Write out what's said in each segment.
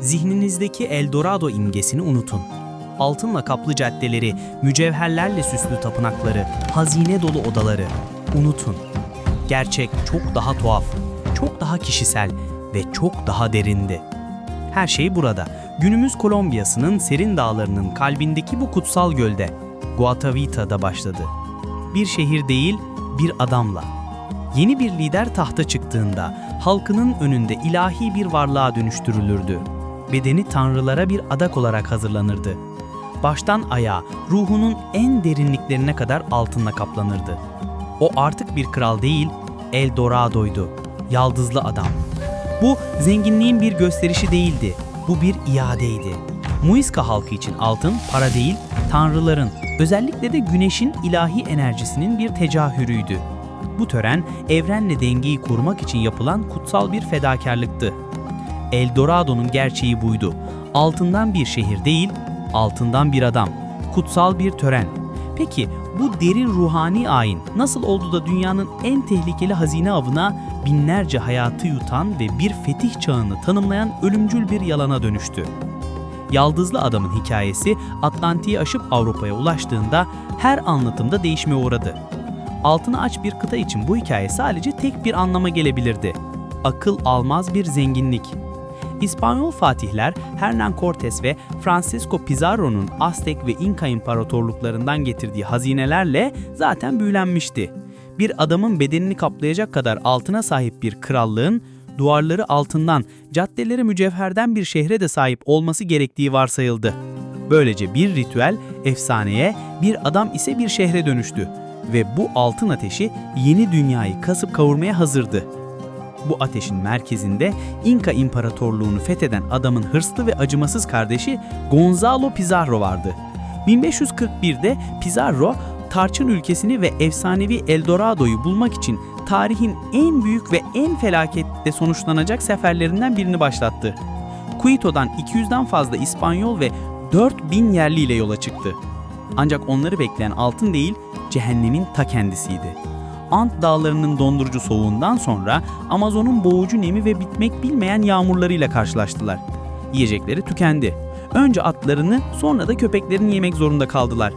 Zihninizdeki Eldorado imgesini unutun. Altınla kaplı caddeleri, mücevherlerle süslü tapınakları, hazine dolu odaları unutun. Gerçek çok daha tuhaf, çok daha kişisel ve çok daha derindi. Her şey burada. Günümüz Kolombiyası'nın serin dağlarının kalbindeki bu kutsal gölde, Guatavita'da başladı. Bir şehir değil, bir adamla. Yeni bir lider tahta çıktığında halkının önünde ilahi bir varlığa dönüştürülürdü. Bedeni tanrılara bir adak olarak hazırlanırdı. Baştan ayağa, ruhunun en derinliklerine kadar altınla kaplanırdı. O artık bir kral değil, Eldorado'ydu. Yaldızlı adam. Bu zenginliğin bir gösterişi değildi. Bu bir iadeydi. Muiska halkı için altın para değil, tanrıların, özellikle de güneşin ilahi enerjisinin bir tecahürüydü. Bu tören evrenle dengeyi kurmak için yapılan kutsal bir fedakarlıktı. Eldorado'nun gerçeği buydu. Altından bir şehir değil, altından bir adam. Kutsal bir tören. Peki bu derin ruhani ayin nasıl oldu da dünyanın en tehlikeli hazine avına binlerce hayatı yutan ve bir fetih çağını tanımlayan ölümcül bir yalana dönüştü? Yaldızlı adamın hikayesi Atlantik'i aşıp Avrupa'ya ulaştığında her anlatımda değişime uğradı. Altını aç bir kıta için bu hikaye sadece tek bir anlama gelebilirdi. Akıl almaz bir zenginlik. İspanyol fatihler Hernán Cortés ve Francisco Pizarro'nun Aztek ve İnka imparatorluklarından getirdiği hazinelerle zaten büyülenmişti. Bir adamın bedenini kaplayacak kadar altına sahip bir krallığın duvarları altından, caddeleri mücevherden bir şehre de sahip olması gerektiği varsayıldı. Böylece bir ritüel efsaneye, bir adam ise bir şehre dönüştü ve bu altın ateşi yeni dünyayı kasıp kavurmaya hazırdı. Bu ateşin merkezinde İnka İmparatorluğunu fetheden adamın hırslı ve acımasız kardeşi Gonzalo Pizarro vardı. 1541'de Pizarro, Tarçın ülkesini ve efsanevi Eldorado'yu bulmak için tarihin en büyük ve en felaketle sonuçlanacak seferlerinden birini başlattı. Quito'dan 200'den fazla İspanyol ve 4000 yerli ile yola çıktı. Ancak onları bekleyen altın değil, cehennemin ta kendisiydi. Ant dağlarının dondurucu soğuğundan sonra Amazon'un boğucu nemi ve bitmek bilmeyen yağmurlarıyla karşılaştılar. Yiyecekleri tükendi. Önce atlarını sonra da köpeklerini yemek zorunda kaldılar.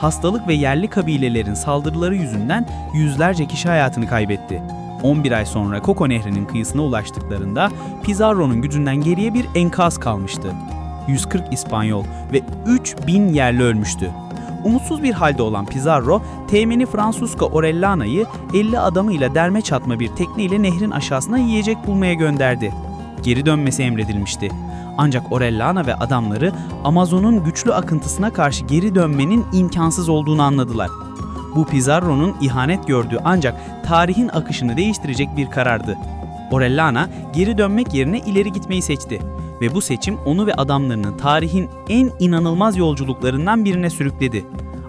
Hastalık ve yerli kabilelerin saldırıları yüzünden yüzlerce kişi hayatını kaybetti. 11 ay sonra Koko Nehri'nin kıyısına ulaştıklarında Pizarro'nun gücünden geriye bir enkaz kalmıştı. 140 İspanyol ve 3000 yerli ölmüştü. Umutsuz bir halde olan Pizarro, teğmeni Francisco Orellana'yı 50 adamıyla derme çatma bir tekneyle nehrin aşağısına yiyecek bulmaya gönderdi. Geri dönmesi emredilmişti. Ancak Orellana ve adamları Amazon'un güçlü akıntısına karşı geri dönmenin imkansız olduğunu anladılar. Bu Pizarro'nun ihanet gördüğü ancak tarihin akışını değiştirecek bir karardı. Orellana geri dönmek yerine ileri gitmeyi seçti ve bu seçim onu ve adamlarını tarihin en inanılmaz yolculuklarından birine sürükledi.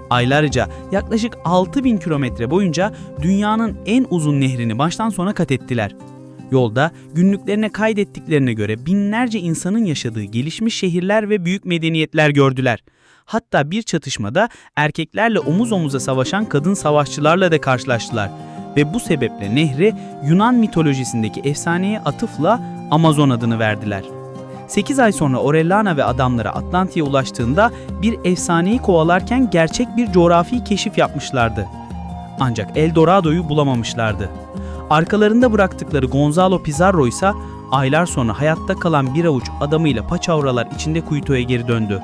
Aylarca yaklaşık 6000 kilometre boyunca dünyanın en uzun nehrini baştan sona kat ettiler. Yolda günlüklerine kaydettiklerine göre binlerce insanın yaşadığı gelişmiş şehirler ve büyük medeniyetler gördüler. Hatta bir çatışmada erkeklerle omuz omuza savaşan kadın savaşçılarla da karşılaştılar ve bu sebeple nehre Yunan mitolojisindeki efsaneye atıfla Amazon adını verdiler. 8 ay sonra Orellana ve adamları Atlantik'e ulaştığında bir efsaneyi kovalarken gerçek bir coğrafi keşif yapmışlardı. Ancak Eldorado'yu bulamamışlardı. Arkalarında bıraktıkları Gonzalo Pizarro ise aylar sonra hayatta kalan bir avuç adamıyla paçavralar içinde Quito'ya geri döndü.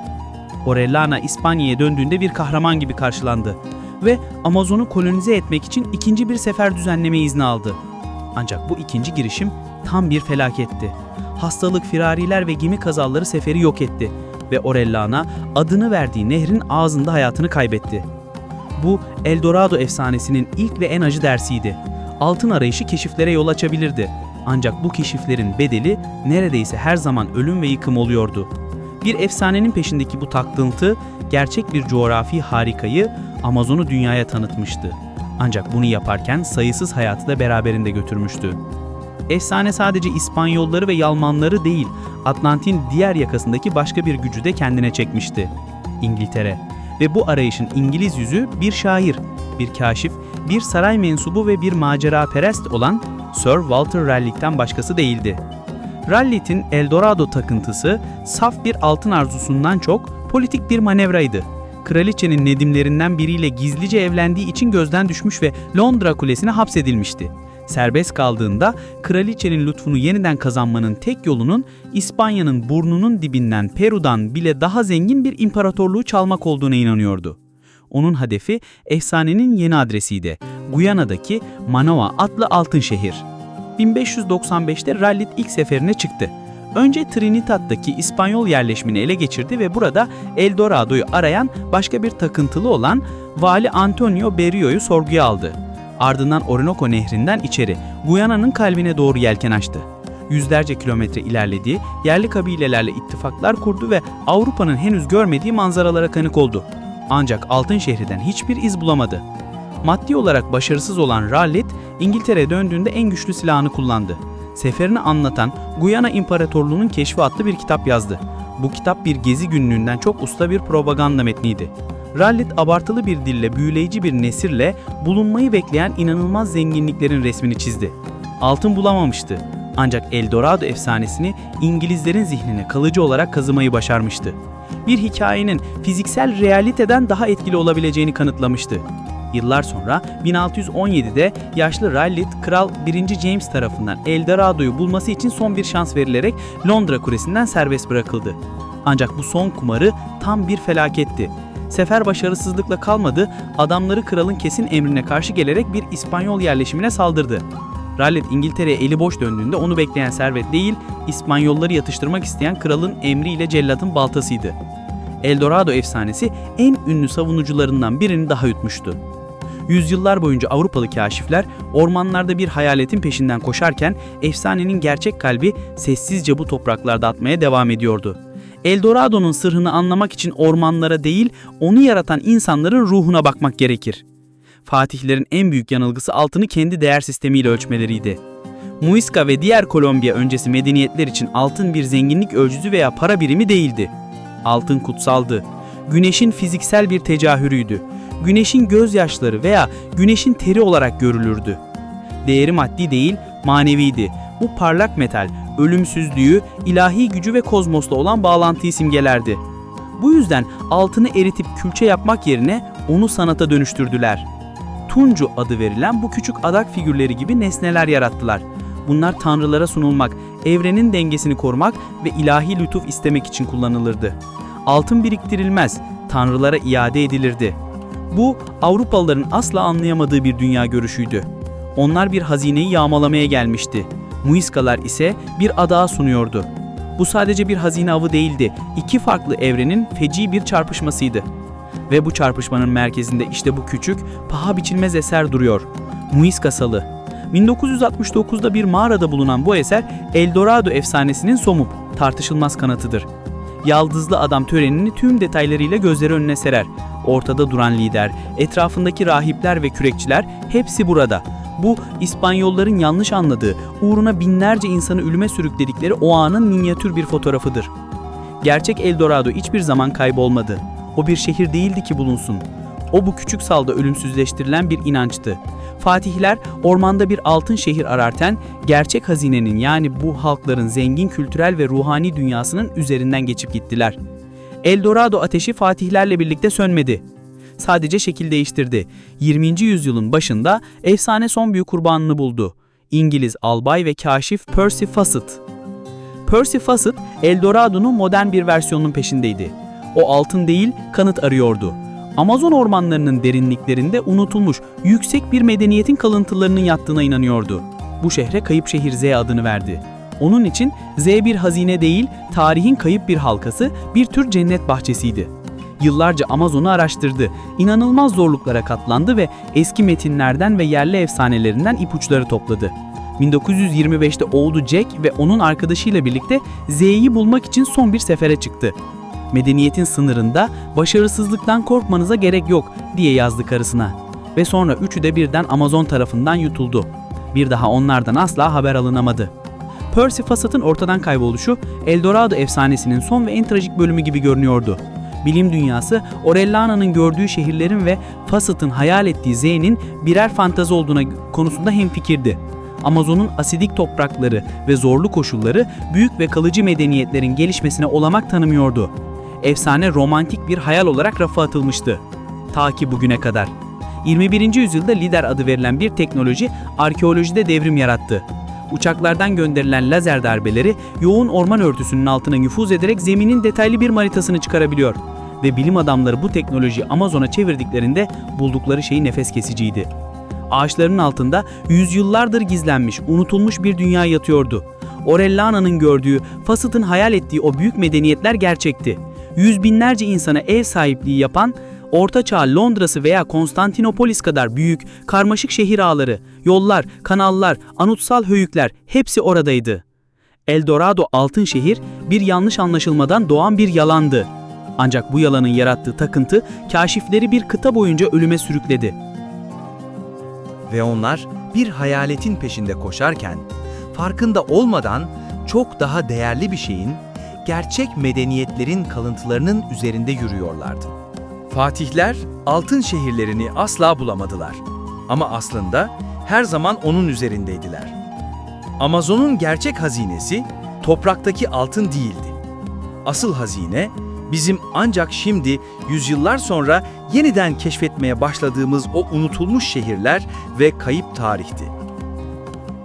Orellana İspanya'ya döndüğünde bir kahraman gibi karşılandı ve Amazon'u kolonize etmek için ikinci bir sefer düzenleme izni aldı. Ancak bu ikinci girişim tam bir felaketti. Hastalık, firariler ve gemi kazaları seferi yok etti ve Orellana adını verdiği nehrin ağzında hayatını kaybetti. Bu Eldorado efsanesinin ilk ve en acı dersiydi. Altın arayışı keşiflere yol açabilirdi. Ancak bu keşiflerin bedeli neredeyse her zaman ölüm ve yıkım oluyordu. Bir efsanenin peşindeki bu taklıntı gerçek bir coğrafi harikayı Amazon'u dünyaya tanıtmıştı. Ancak bunu yaparken sayısız hayatı da beraberinde götürmüştü. Efsane sadece İspanyolları ve Yalmanları değil, Atlantik'in diğer yakasındaki başka bir gücü de kendine çekmişti. İngiltere. Ve bu arayışın İngiliz yüzü bir şair, bir kaşif, bir saray mensubu ve bir macera perest olan Sir Walter Raleigh'ten başkası değildi. Rallit'in Eldorado takıntısı saf bir altın arzusundan çok politik bir manevraydı. Kraliçenin nedimlerinden biriyle gizlice evlendiği için gözden düşmüş ve Londra Kulesi'ne hapsedilmişti. Serbest kaldığında kraliçenin lütfunu yeniden kazanmanın tek yolunun İspanya'nın burnunun dibinden Peru'dan bile daha zengin bir imparatorluğu çalmak olduğuna inanıyordu. Onun hedefi efsanenin yeni adresiydi. Guyana'daki Manoa adlı altın şehir. 1595'te Rallit ilk seferine çıktı. Önce Trinidad'daki İspanyol yerleşimini ele geçirdi ve burada Eldorado'yu arayan başka bir takıntılı olan Vali Antonio Berrio'yu sorguya aldı. Ardından Orinoco nehrinden içeri, Guyana'nın kalbine doğru yelken açtı. Yüzlerce kilometre ilerledi, yerli kabilelerle ittifaklar kurdu ve Avrupa'nın henüz görmediği manzaralara kanık oldu. Ancak Altın Şehir'den hiçbir iz bulamadı. Maddi olarak başarısız olan Rallit, İngiltere'ye döndüğünde en güçlü silahını kullandı. Seferini anlatan Guyana İmparatorluğu'nun Keşfi adlı bir kitap yazdı. Bu kitap bir gezi günlüğünden çok usta bir propaganda metniydi. Rallit abartılı bir dille büyüleyici bir nesirle bulunmayı bekleyen inanılmaz zenginliklerin resmini çizdi. Altın bulamamıştı. Ancak Eldorado efsanesini İngilizlerin zihnine kalıcı olarak kazımayı başarmıştı. Bir hikayenin fiziksel realiteden daha etkili olabileceğini kanıtlamıştı. Yıllar sonra 1617'de yaşlı Rallit Kral 1. James tarafından Eldorado'yu bulması için son bir şans verilerek Londra Kulesi'nden serbest bırakıldı. Ancak bu son kumarı tam bir felaketti. Sefer başarısızlıkla kalmadı, adamları kralın kesin emrine karşı gelerek bir İspanyol yerleşimine saldırdı. Rallet İngiltere'ye eli boş döndüğünde onu bekleyen servet değil, İspanyolları yatıştırmak isteyen kralın emriyle cellatın baltasıydı. Eldorado efsanesi en ünlü savunucularından birini daha yutmuştu. Yüzyıllar boyunca Avrupalı kaşifler ormanlarda bir hayaletin peşinden koşarken efsanenin gerçek kalbi sessizce bu topraklarda atmaya devam ediyordu. Eldorado'nun sırrını anlamak için ormanlara değil, onu yaratan insanların ruhuna bakmak gerekir. Fatihlerin en büyük yanılgısı altını kendi değer sistemiyle ölçmeleriydi. Muisca ve diğer Kolombiya öncesi medeniyetler için altın bir zenginlik ölçüsü veya para birimi değildi. Altın kutsaldı. Güneşin fiziksel bir tecahürüydü. Güneşin gözyaşları veya güneşin teri olarak görülürdü. Değeri maddi değil, maneviydi. Bu parlak metal, ölümsüzlüğü, ilahi gücü ve kozmosla olan bağlantıyı simgelerdi. Bu yüzden altını eritip külçe yapmak yerine onu sanata dönüştürdüler. Tuncu adı verilen bu küçük adak figürleri gibi nesneler yarattılar. Bunlar tanrılara sunulmak, evrenin dengesini korumak ve ilahi lütuf istemek için kullanılırdı. Altın biriktirilmez, tanrılara iade edilirdi. Bu Avrupalıların asla anlayamadığı bir dünya görüşüydü. Onlar bir hazineyi yağmalamaya gelmişti. Muiskalar ise bir adağa sunuyordu. Bu sadece bir hazine avı değildi. İki farklı evrenin feci bir çarpışmasıydı. Ve bu çarpışmanın merkezinde işte bu küçük, paha biçilmez eser duruyor. Muiska Salı. 1969'da bir mağarada bulunan bu eser Eldorado efsanesinin somut, tartışılmaz kanatıdır. Yaldızlı adam törenini tüm detaylarıyla gözleri önüne serer. Ortada duran lider, etrafındaki rahipler ve kürekçiler hepsi burada. Bu İspanyolların yanlış anladığı, uğruna binlerce insanı ölüme sürükledikleri o anın minyatür bir fotoğrafıdır. Gerçek Eldorado hiçbir zaman kaybolmadı. O bir şehir değildi ki bulunsun. O bu küçük salda ölümsüzleştirilen bir inançtı. Fatihler ormanda bir altın şehir ararken gerçek hazinenin yani bu halkların zengin kültürel ve ruhani dünyasının üzerinden geçip gittiler. Eldorado ateşi fatihlerle birlikte sönmedi. Sadece şekil değiştirdi. 20. yüzyılın başında efsane son büyük kurbanını buldu. İngiliz albay ve kaşif Percy Fawcett. Percy Fawcett, Eldorado'nun modern bir versiyonunun peşindeydi. O altın değil, kanıt arıyordu. Amazon ormanlarının derinliklerinde unutulmuş yüksek bir medeniyetin kalıntılarının yattığına inanıyordu. Bu şehre Kayıp Şehir Z adını verdi. Onun için Z bir hazine değil, tarihin kayıp bir halkası, bir tür cennet bahçesiydi. Yıllarca Amazon'u araştırdı, inanılmaz zorluklara katlandı ve eski metinlerden ve yerli efsanelerinden ipuçları topladı. 1925'te oğlu Jack ve onun arkadaşıyla birlikte Z'yi bulmak için son bir sefere çıktı. Medeniyetin sınırında başarısızlıktan korkmanıza gerek yok diye yazdı karısına. Ve sonra üçü de birden Amazon tarafından yutuldu. Bir daha onlardan asla haber alınamadı. Percy Fawcett'ın ortadan kayboluşu Eldorado efsanesinin son ve en trajik bölümü gibi görünüyordu. Bilim dünyası Orellana'nın gördüğü şehirlerin ve Fawcett'ın hayal ettiği Z'nin birer fantazi olduğuna konusunda hemfikirdi. Amazon'un asidik toprakları ve zorlu koşulları büyük ve kalıcı medeniyetlerin gelişmesine olamak tanımıyordu. Efsane romantik bir hayal olarak rafa atılmıştı. Ta ki bugüne kadar. 21. yüzyılda lider adı verilen bir teknoloji arkeolojide devrim yarattı. Uçaklardan gönderilen lazer darbeleri yoğun orman örtüsünün altına nüfuz ederek zeminin detaylı bir manitasını çıkarabiliyor. Ve bilim adamları bu teknolojiyi Amazon'a çevirdiklerinde buldukları şey nefes kesiciydi. Ağaçların altında yüzyıllardır gizlenmiş, unutulmuş bir dünya yatıyordu. Orellana'nın gördüğü, Fasıt'ın hayal ettiği o büyük medeniyetler gerçekti. Yüz binlerce insana ev sahipliği yapan, Orta Çağ Londra'sı veya Konstantinopolis kadar büyük, karmaşık şehir ağları, yollar, kanallar, anutsal höyükler hepsi oradaydı. Eldorado altın şehir bir yanlış anlaşılmadan doğan bir yalandı. Ancak bu yalanın yarattığı takıntı kaşifleri bir kıta boyunca ölüme sürükledi. Ve onlar bir hayaletin peşinde koşarken, farkında olmadan çok daha değerli bir şeyin, gerçek medeniyetlerin kalıntılarının üzerinde yürüyorlardı. Fatihler altın şehirlerini asla bulamadılar. Ama aslında her zaman onun üzerindeydiler. Amazon'un gerçek hazinesi topraktaki altın değildi. Asıl hazine bizim ancak şimdi yüzyıllar sonra yeniden keşfetmeye başladığımız o unutulmuş şehirler ve kayıp tarihti.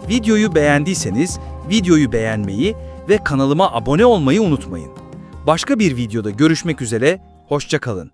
Videoyu beğendiyseniz videoyu beğenmeyi ve kanalıma abone olmayı unutmayın. Başka bir videoda görüşmek üzere, hoşça kalın.